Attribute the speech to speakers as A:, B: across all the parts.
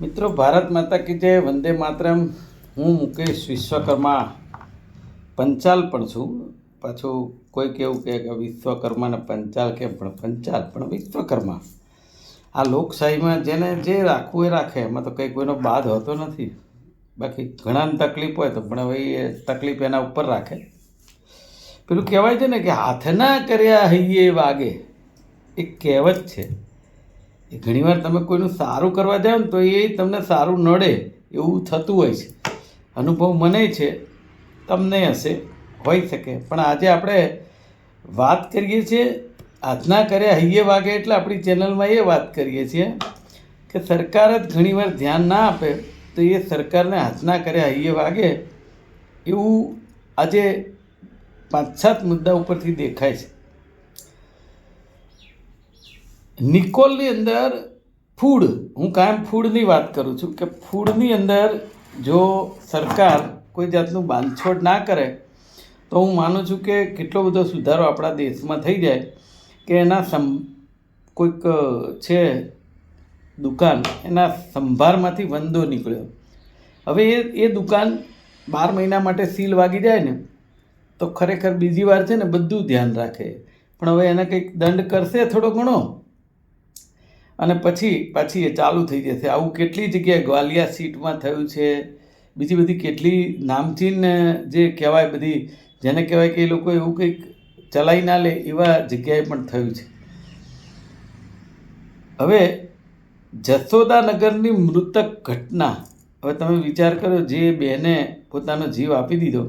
A: મિત્રો, ભારત માતા કે જે વંદે માતરમ. હું મુકેશ વિશ્વકર્મા. પંચાલ પણ છું. પાછું કોઈ કેવું કહે કે વિશ્વકર્માને પંચાલ કેમ પણ પંચાલ પણ વિશ્વકર્મા. આ લોકશાહીમાં જેને જે રાખવું એ રાખે, એમાં તો કંઈ કોઈનો બાદ હોતો નથી. બાકી ઘણાને તકલીફ હોય તો પણ હવે એ તકલીફ એના ઉપર રાખે. પેલું કહેવાય છે ને કે હાથના કર્યા હૈયે વાગે. એ કહેવત છે. એ ઘણીવાર તમે કોઈનું સારું કરવા જાઓ ને તો એ તમને સારું નડે એવું થતું હોય છે. અનુભવ મને છે, તમને હશે હોઈ શકે. પણ આજે આપણે વાત કરીએ છીએ, આજના કર્યા હૈયે વાગે એટલે આપણી ચેનલમાં એ વાત કરીએ છીએ કે સરકાર જ ઘણીવાર ધ્યાન ના આપે તો એ સરકારને હાથના કર્યા હૈયે વાગે એવું આજે પાંચ સાત મુદ્દા ઉપરથી દેખાય છે. નિકોલની અંદર ફૂડ, હું કાયમ ફૂડની વાત કરું છું કે ફૂડની અંદર જો સરકાર કોઈ જાતનું બાંધછોડ ના કરે, તો હું માનું છું કે કેટલો બધો સુધારો આપણા દેશમાં થઈ જાય કે એના સમ કોઈક છે દુકાન, એના સંભારમાંથી વંદો નીકળ્યો. હવે એ એ દુકાન બાર મહિના માટે સીલ વાગી જાય ને, તો ખરેખર બીજી વાર છે ને બધું ધ્યાન રાખે. પણ હવે એને કંઈક દંડ કરશે થોડો ઘણો? અને પછી, પાછી એ ચાલુ થઈ જશે. આવું કેટલી જગ્યાએ ગ્વાલિયા સીટમાં થયું છે? બીજી બધી કેટલી નામચીન જે કહેવાય બધી, જેને કહેવાય કે એ લોકો એવું કંઈક ચલાવી ના લે એવા જગ્યાએ પણ થયું છે. હવે જસોદાનગરની મૃતક ઘટના, હવે તમે વિચાર કરો જે બેને પોતાનો જીવ આપી દીધો,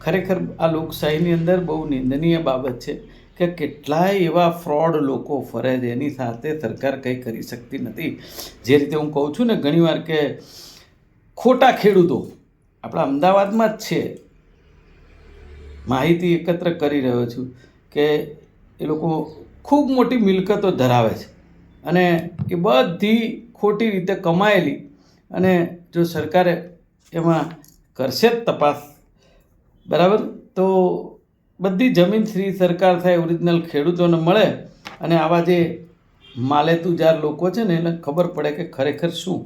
A: ખરેખર આ લોકશાહીની અંદર બહુ નિંદનીય બાબત છે. કે કેટલાય એવા ફ્રોડ લોકો ફરે છે, એની સાથે સરકાર કંઈ કરી શકતી નથી. જે રીતે હું કહું છું ને, ઘણીવાર કે ખોટા ખેડૂતો આપણા અમદાવાદમાં જ છે. માહિતી એકત્ર કરી રહ્યો છું કે એ લોકો ખૂબ મોટી મિલકતો ધરાવે છે અને એ બધી ખોટી રીતે કમાયેલી અને જો સરકારે એમાં કરશે જ તપાસ, બરાબર? તો બધી જમીન શ્રી સરકાર થાય ઓરિજિનલ ખેડૂતોને મળે અને આવા જે માલેતુજાર લોકો છે ને, એને ખબર પડે કે ખરેખર શું?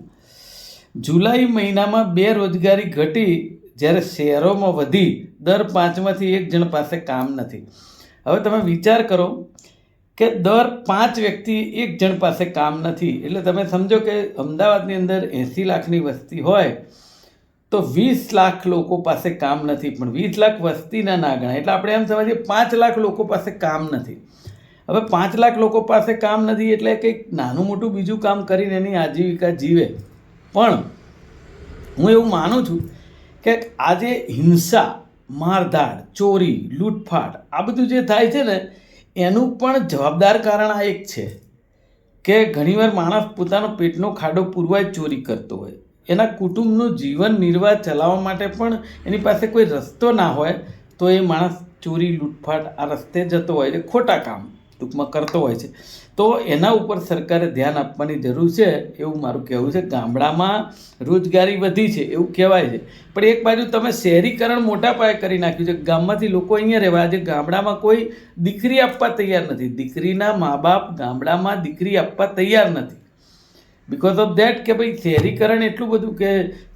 A: જુલાઈ મહિનામાં બેરોજગારી ઘટી જ્યારે શહેરોમાં વધી, દર પાંચમાંથી એક જણ પાસે કામ નથી. હવે તમે વિચાર કરો કે દર પાંચ વ્યક્તિ એક જણ પાસે કામ નથી. એટલે તમે સમજો કે અમદાવાદની અંદર એંસી લાખની વસ્તી હોય તો વીસ લાખ લોકો પાસે કામ નથી, પણ વીસ લાખ વસ્તીના ના ગણાય. એટલે આપણે એમ સમજીએ પાંચ લાખ લોકો પાસે કામ નથી. હવે પાંચ લાખ લોકો પાસે કામ નથી એટલે કંઈક નાનું મોટું બીજું કામ કરીને એની આજીવિકા જીવે. પણ હું એવું માનું છું કે આજે હિંસા, મારધાડ, ચોરી, લૂંટફાટ, આ બધું જે થાય છે ને, એનું પણ જવાબદાર કારણ આ એક છે કે ઘણીવાર માણસ પોતાનો પેટનો ખાડો પૂરવા જ ચોરી કરતો હોય. એના કુટુંબનું જીવન નિર્વાહ ચલાવવા માટે પણ એની પાસે કોઈ રસ્તો ના હોય, તો એ માણસ ચોરી, લૂંટફાટ આ રસ્તે જતો હોય છે ખોટા કામ ટૂંકમાં કરતો હોય છે. તો એના ઉપર સરકારે ધ્યાન આપવાની જરૂર છે એવું મારું કહેવું છે. ગામડામાં રોજગારી વધી છે એવું કહેવાય છે. પણ એક બાજુ તમે શહેરીકરણ મોટા પાયે કરી નાખ્યું છે. ગામમાંથી લોકો અહીંયા રહેવા આજે ગામડામાં કોઈ દીકરી આપવા તૈયાર નથી. દીકરીના મા બાપ ગામડામાં દીકરી આપવા તૈયાર નથી. બિકોઝ ઓફ દેટ કે ભાઈ શહેરીકરણ એટલું બધું કે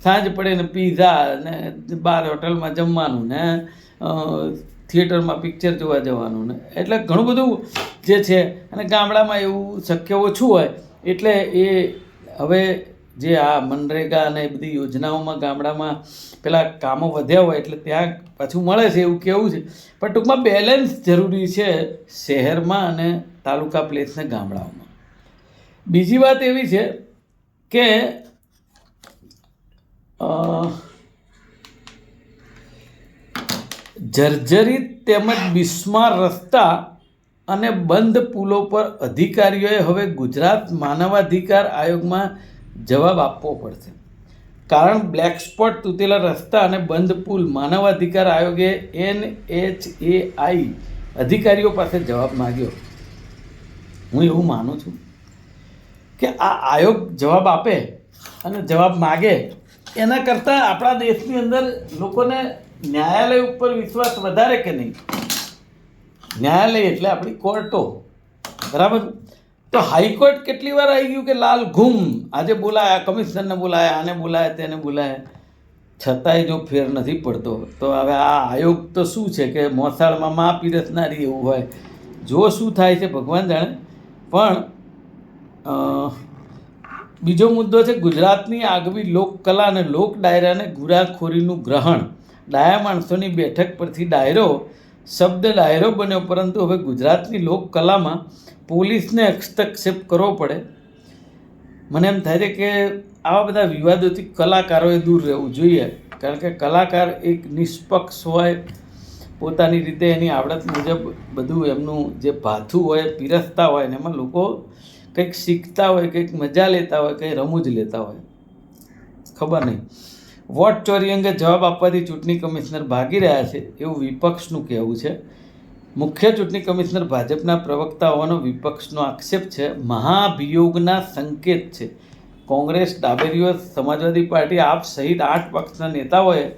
A: સાંજ પડે ને પીઝા ને બહાર હોટલમાં જમવાનું ને થિયેટરમાં પિક્ચર જોવા જવાનું ને. એટલે ઘણું બધું જે છે, અને ગામડામાં એવું શક્ય ઓછું હોય, એટલે એ હવે જે આ મનરેગા અને એ બધી યોજનાઓમાં ગામડામાં પેલા કામો વધ્યા હોય, એટલે ત્યાં પાછું મળે છે એવું કેવું છે. પણ ટૂંકમાં બેલેન્સ જરૂરી છે શહેરમાં અને તાલુકા પ્લેસને ગામડાઓમાં. બીજી વાત એવી છે કે જર્જરિત તેમજ બિસ્માર રસ્તા અને બંધ પુલો પર અધિકારીઓએ હવે ગુજરાત માનવાધિકાર આયોગમાં જવાબ આપવો પડશે. કારણ બ્લેક સ્પોટ તૂટેલા રસ્તા અને બંધ પુલ માનવાધિકાર આયોગે એન એચ એ આઈ અધિકારીઓ પાસે જવાબ માગ્યો. હું એવું માનું છું. કે આ આયોગ જવાબ આપે અને જવાબ માગે, એના કરતાં આપણા દેશની અંદર લોકોને ન્યાયાલય ઉપર વિશ્વાસ વધારે કે નહીં? ન્યાયાલય એટલે આપણી કોર્ટો. બરાબર? તો હાઈકોર્ટ કેટલી વાર આવી ગયું કે લાલ ઘૂમ? આજે બોલાયા, કમિશનરને બોલાયા, આને બોલાયા, તેને બોલાયા. છતાંય જો ફેર નથી પડતો. તો હવે આ આયોગ તો શું છે કે મોસાળમાં મા પીરસનારી એવું હોય? જો શું થાય છે ભગવાન જાણે. પણ બીજો મુદ્દો છે ગુજરાતની આગવી લોકકલા અને લોક ડાયરાને ગુરાખોરીનું ગ્રહણ. ડાયા માણસોની બેઠક પરથી ડાયરો, શબ્દ ડાયરો બન્યો, પરંતુ હવે ગુજરાતની લોકકલામાં પોલીસને હસ્તક્ષેપ કરવો પડે. મને એમ થાય છે કે આવા બધા વિવાદોથી કલાકારોએ દૂર રહેવું જોઈએ, કારણ કે કલાકાર એક નિષ્પક્ષ હોય, પોતાની રીતે એની આવડત મુજબ બધું એમનું જે ભાથું હોય, પીરસતા હોય ને એમાં લોકો કંઈક શીખતા હોય, કંઈક મજા લેતા હોય, કંઈ રમૂજ લેતા હોય. ખબર નહીં. વોટ ચોરી અંગે જવાબ આપવાથી ચૂંટણી કમિશનર ભાગી રહ્યા છે એવું વિપક્ષનું કહેવું છે. મુખ્ય ચૂંટણી કમિશનર ભાજપના પ્રવક્તા હોવાનો વિપક્ષનો આક્ષેપ છે. મહાભિયોગના સંકેત છે. કોંગ્રેસ, ડાબેરીઓ, સમાજવાદી પાર્ટી, આપ સહિત આઠ પક્ષના નેતાઓએ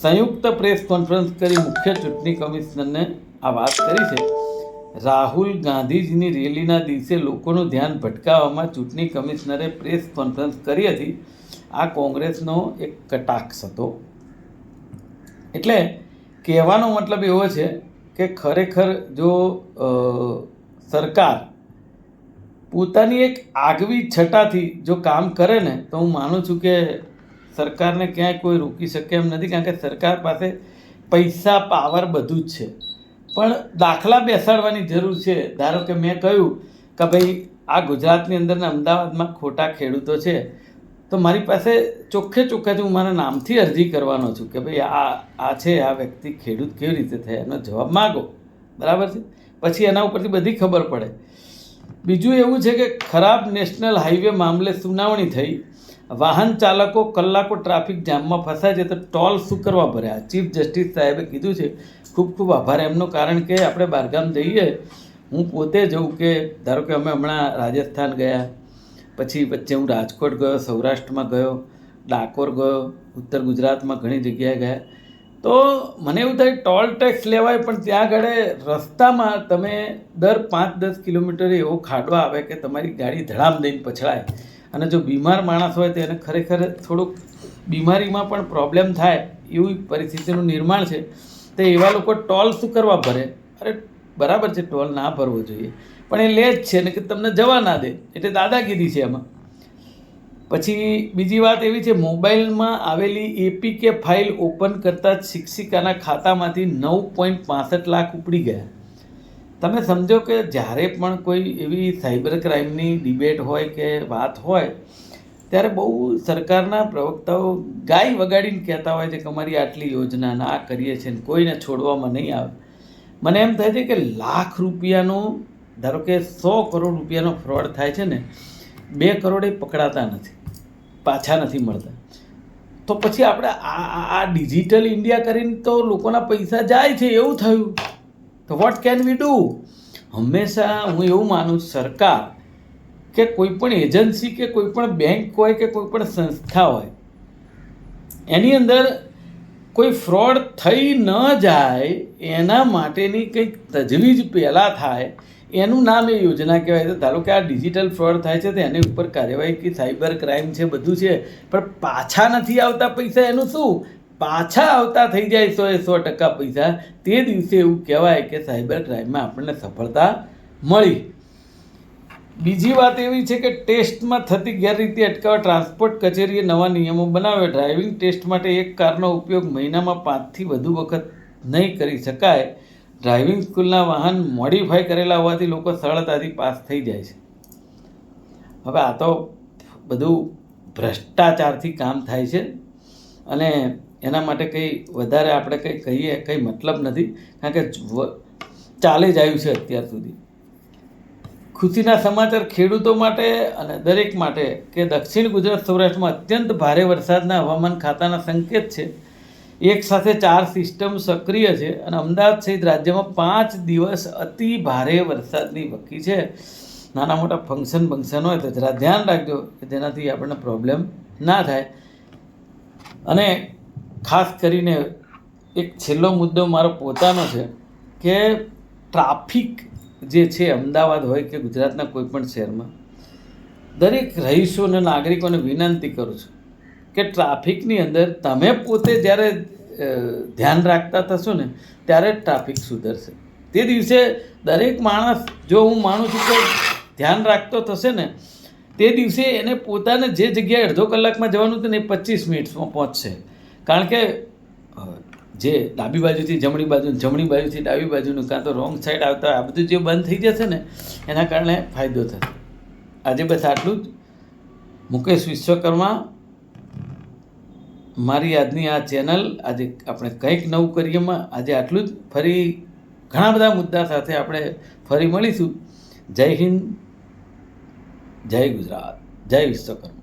A: સંયુક્ત પ્રેસ કોન્ફરન્સ કરી મુખ્ય ચૂંટણી કમિશનરને આ વાત કરી છે. રાહુલ ગાંધીજીની રેલીના દિવસે લોકોનું ધ્યાન ભટકાવવામાં ચૂંટણી કમિશનરે પ્રેસ કોન્ફરન્સ કરી હતી. આ કોંગ્રેસનો એક કટાક્ષ હતો. એટલે કહેવાનો મતલબ એવો છે કે ખરેખર જો સરકાર પોતાની એક આગવી છટાથી જો કામ કરે ને, તો હું માનું છું કે સરકારને ક્યાંય કોઈ રોકી શકે એમ નથી, કારણ કે સરકાર પાસે પૈસા, પાવર બધું જ છે. પણ દાખલા બેસાડવાની જરૂર છે. ધારો કે મેં કહ્યું કે ભાઈ આ ગુજરાતની અંદરના અમદાવાદમાં ખોટા ખેડૂતો છે, તો મારી પાસે ચોખ્ખે ચોખ્ખાથી હું મારા નામથી અરજી કરવાનો છું કે ભાઈ આ આ છે, આ વ્યક્તિ ખેડૂત કેવી રીતે થયા? એનો જવાબ માગો. બરાબર છે? પછી એના ઉપરથી બધી ખબર પડે. બીજું એવું છે કે ખરાબ નેશનલ હાઈવે મામલે સુનાવણી થઈ. વાહન ચાલકો કલાકો ટ્રાફિક જામમાં ફસાય છે તો ટોલ શું કરવા ભર્યા ચીફ જસ્ટિસ સાહેબે કીધું છે, ખૂબ ખૂબ આભાર. એમનો કારણ કે આપણે બહારગામ જઈએ, હું પોતે જઉં કે ધારો કે અમે હમણાં રાજસ્થાન ગયા, પછી વચ્ચે હું રાજકોટ ગયો, સૌરાષ્ટ્રમાં ગયો, ડાકોર ગયો, ઉત્તર ગુજરાતમાં ઘણી જગ્યાએ ગયા. તો મને એવું થાય ટોલ ટેક્સ લેવાય, પણ ત્યાં આગળ રસ્તામાં તમે દર પાંચ દસ કિલોમીટરે એવો ખાડો આવે કે તમારી ગાડી ધડામ દઈને પછડાય. અને જો બીમાર માણસ હોય તો એને ખરેખર થોડુંક બીમારીમાં પણ પ્રોબ્લેમ થાય એવી પરિસ્થિતિનું નિર્માણ છે. તો એવા લોકો ટોલ શું કરવા ભરે? અરે, બરાબર છે, ટોલ ના ભરવો જોઈએ. પણ એ લે જ છે, ને કે તમને જવા ના દે. એટલે દાદાગીરી છે એમાં પછી બીજી વાત એવી છે, મોબાઈલમાં આવેલી એપીકે ફાઇલ ઓપન કરતાં શિક્ષિકાના ખાતામાંથી નવ પોઈન્ટ પાસઠ લાખ ઉપડી ગયા. તમે સમજો કે જ્યારે પણ કોઈ એવી સાયબર ક્રાઇમની ડિબેટ હોય કે વાત હોય, ત્યારે બહુ સરકારના પ્રવક્તાઓ ગાય વગાડીને કહેતા હોય છે કે અમારી આટલી યોજના ના કરીએ છીએ ને કોઈને છોડવામાં નહીં આવે. મને એમ થાય છે કે લાખ રૂપિયાનો, ધારો કે સો કરોડ રૂપિયાનો ફ્રોડ થાય છે ને, બે કરોડે પકડાતા નથી, પાછા નથી મળતા. તો પછી આપણે આ- આ ડિજિટલ ઇન્ડિયા કરીને તો લોકોના પૈસા જાય છે, એવું થયું. તો વોટ કેન વી ડુ હંમેશા હું એવું માનું છું, સરકાર કે કોઈ પણ એજન્સી કે કોઈ પણ બેંક હોય કે કોઈ પણ સંસ્થા હોય એની અંદર કોઈ ફ્રોડ થઈ ન જાય એના માટેની કંઈક તજવીજ પહેલાં થાય એનું નામ એ યોજના કહેવાય છે. ધારો કે આ ડિજિટલ ફ્રોડ થાય છે તો એની ઉપર કાર્યવાહી કે સાયબર ક્રાઇમ છે બધું છે પણ પાછા નથી આવતા પૈસા એનું શું? પાછા આવતા થઈ જાય સો એ સો ટકા પૈસા, તે દિવસે એવું કહેવાય કે સાયબર ક્રાઇમમાં આપણને સફળતા મળી. બીજી વાત એવી છે કે ટેસ્ટમાં થતી ગેરરીતિ અટકાવવા ટ્રાન્સપોર્ટ કચેરીએ નવા નિયમો બનાવ્યા. ડ્રાઇવિંગ ટેસ્ટ માટે એક કારનો ઉપયોગ મહિનામાં પાંચથી વધુ વખત નહીં કરી શકાય. ડ્રાઇવિંગ સ્કૂલના વાહન મોડિફાઈ કરેલા હોવાથી લોકો સરળતાથી પાસ થઈ જાય છે. હવે આ તો બધું ભ્રષ્ટાચારથી કામ થાય છે અને એના માટે કંઈ વધારે આપણે કંઈ કહીએ, કંઈ મતલબ નથી, કારણ કે ચાલે જ આવ્યું છે અત્યાર સુધી. ખુશીના સમાચાર ખેડૂતો માટે અને દરેક માટે કે દક્ષિણ ગુજરાત સૌરાષ્ટ્રમાં અત્યંત ભારે વરસાદના હવામાન ખાતાના સંકેત છે. એક સાથે ચાર સિસ્ટમ સક્રિય છે અને અમદાવાદ સહિત રાજ્યમાં પાંચ દિવસ અતિ ભારે વરસાદની વકી છે. નાના મોટા ફંક્શન ફંક્શન હોય તો જરા ધ્યાન રાખજો કે જેનાથી આપણને પ્રોબ્લેમ ના થાય. અને ખાસ કરીને એક છેલ્લો મુદ્દો મારો પોતાનો છે કે ટ્રાફિક જે છે અમદાવાદ હોય કે ગુજરાતના કોઈપણ શહેરમાં, દરેક રહીશો અને નાગરિકોને વિનંતી કરું છું કે ટ્રાફિકની અંદર તમે પોતે જ્યારે ધ્યાન રાખતા થશો ને ત્યારે ટ્રાફિક સુધરશે. તે દિવસે દરેક માણસ જો હું માનું છું કે ધ્યાન રાખતો થશે ને, તે દિવસે એને પોતાને જે જગ્યાએ અડધો કલાકમાં જવાનું હતું ને એ પચીસ મિનિટ્સમાં પહોંચશે. કારણ કે જે ડાબી બાજુથી જમણી બાજુ, જમણી બાજુથી ડાબી બાજુનું કાં તો રોંગ સાઈડ આવતા આ બધું જે બંધ થઈ જશે ને, એના કારણે ફાયદો થશે. આજે બસ આટલું જ. મુકેશ વિશ્વકર્મા, મારી આજની આ ચેનલ આજે આપણે કંઈક નવું કરીએમાં આજે આટલું જ. ફરી ઘણા બધા મુદ્દા સાથે આપણે ફરી મળીશું. જય હિન્દ, જય ગુજરાત, જય વિશ્વકર્મા.